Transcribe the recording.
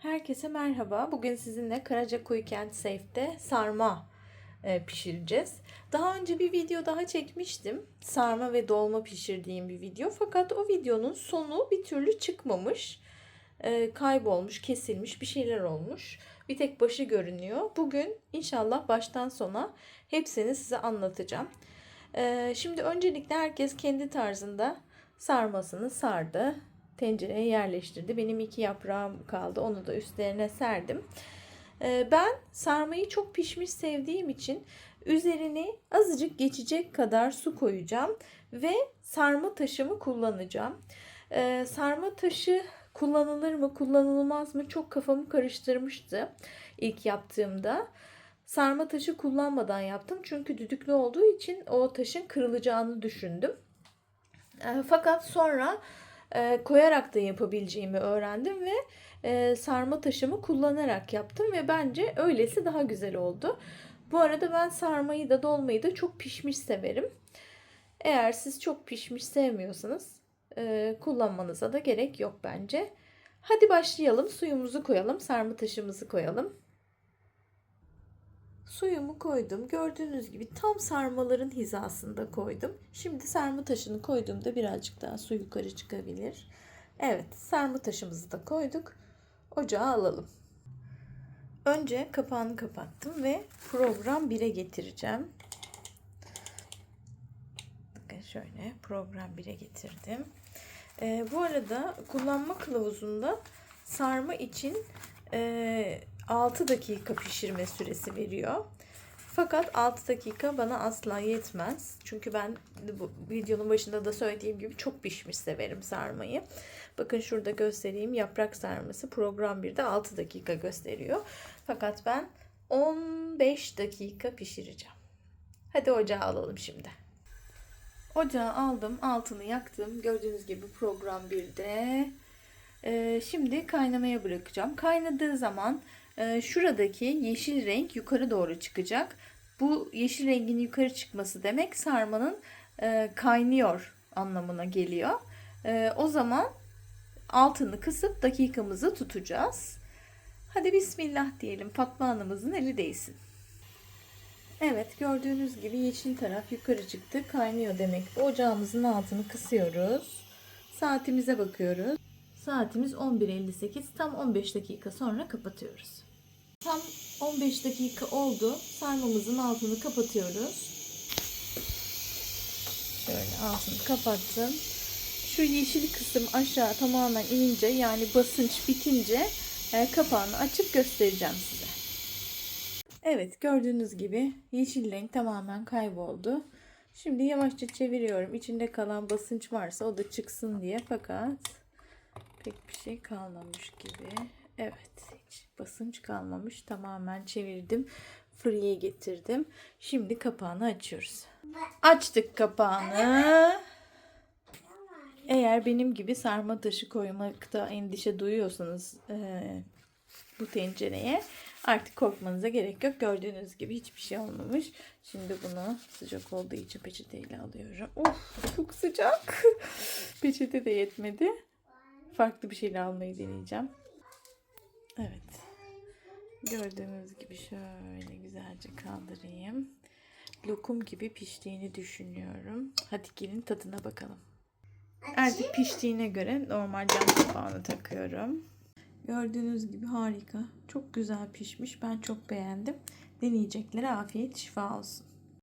Herkese merhaba. Bugün sizinle Karacakuyu Kent Safe'de sarma e, pişireceğiz. Daha önce bir video daha çekmiştim. Sarma ve dolma pişirdiğim bir video. Fakat o videonun sonu bir türlü çıkmamış. E, kaybolmuş, kesilmiş bir şeyler olmuş. Bir tek başı görünüyor. Bugün inşallah baştan sona hepsini size anlatacağım. E, şimdi öncelikle herkes kendi tarzında sarmasını sardı tencereye yerleştirdi. Benim iki yaprağım kaldı. Onu da üstlerine serdim. Ee, Ben sarmayı çok pişmiş sevdiğim için üzerine azıcık geçecek kadar su koyacağım ve sarma taşımı kullanacağım. Ee, Sarma taşı kullanılır mı kullanılmaz mı çok kafamı karıştırmıştı ilk yaptığımda. Sarma taşı kullanmadan yaptım çünkü düdüklü olduğu için o taşın kırılacağını düşündüm. Ee, Fakat sonra e, koyarak da yapabileceğimi öğrendim ve e, sarma taşımı kullanarak yaptım ve bence öylesi daha güzel oldu. Bu arada ben sarmayı da dolmayı da çok pişmiş severim. Eğer siz çok pişmiş sevmiyorsanız e, kullanmanıza da gerek yok bence. Hadi başlayalım. Suyumuzu koyalım, sarma taşımızı koyalım. Suyumu koydum. Gördüğünüz gibi tam sarmaların hizasında koydum. Şimdi sarma taşını koyduğumda birazcık daha su yukarı çıkabilir. Evet, sarma taşımızı da koyduk. Ocağa alalım. Önce kapağını kapattım ve program 1'e getireceğim. Bakın şöyle program 1'e getirdim. Ee, bu arada kullanma kılavuzunda sarma için e, 6 dakika pişirme süresi veriyor. Fakat 6 dakika bana asla yetmez. Çünkü ben bu videonun başında da söylediğim gibi çok pişmiş severim sarmayı. Bakın şurada göstereyim yaprak sarması program 1'de 6 dakika gösteriyor. Fakat ben 15 dakika pişireceğim. Hadi ocağa alalım şimdi. Ocağı aldım, altını yaktım. Gördüğünüz gibi program 1'de. Ee, şimdi kaynamaya bırakacağım. Kaynadığı zaman şuradaki yeşil renk yukarı doğru çıkacak. Bu yeşil rengin yukarı çıkması demek sarmanın e, kaynıyor anlamına geliyor. E, o zaman altını kısıp dakikamızı tutacağız. Hadi bismillah diyelim. Fatma Hanım'ızın eli değsin. Evet gördüğünüz gibi yeşil taraf yukarı çıktı. Kaynıyor demek. Ocağımızın altını kısıyoruz. Saatimize bakıyoruz. Saatimiz 11.58. Tam 15 dakika sonra kapatıyoruz. Tam 15 dakika oldu. Sarmamızın altını kapatıyoruz. Şöyle altını kapattım. Şu yeşil kısım aşağı tamamen inince yani basınç bitince e, kapağını açıp göstereceğim size. Evet gördüğünüz gibi yeşil renk tamamen kayboldu. Şimdi yavaşça çeviriyorum. İçinde kalan basınç varsa o da çıksın diye fakat pek bir şey kalmamış gibi. Evet hiç basınç kalmamış. Tamamen çevirdim. Free'ye getirdim. Şimdi kapağını açıyoruz. Açtık kapağını. Eğer benim gibi sarma taşı koymakta endişe duyuyorsanız e, bu tencereye artık korkmanıza gerek yok. Gördüğünüz gibi hiçbir şey olmamış. Şimdi bunu sıcak olduğu için peçeteyle alıyorum. Of çok sıcak. Peçete de yetmedi. Farklı bir şeyle almayı deneyeceğim. Evet. Gördüğünüz gibi şöyle güzelce kaldırayım. Lokum gibi piştiğini düşünüyorum. Hadi gelin tadına bakalım. Artık piştiğine göre normal cam kapağını takıyorum. Gördüğünüz gibi harika. Çok güzel pişmiş. Ben çok beğendim. Deneyeceklere afiyet şifa olsun.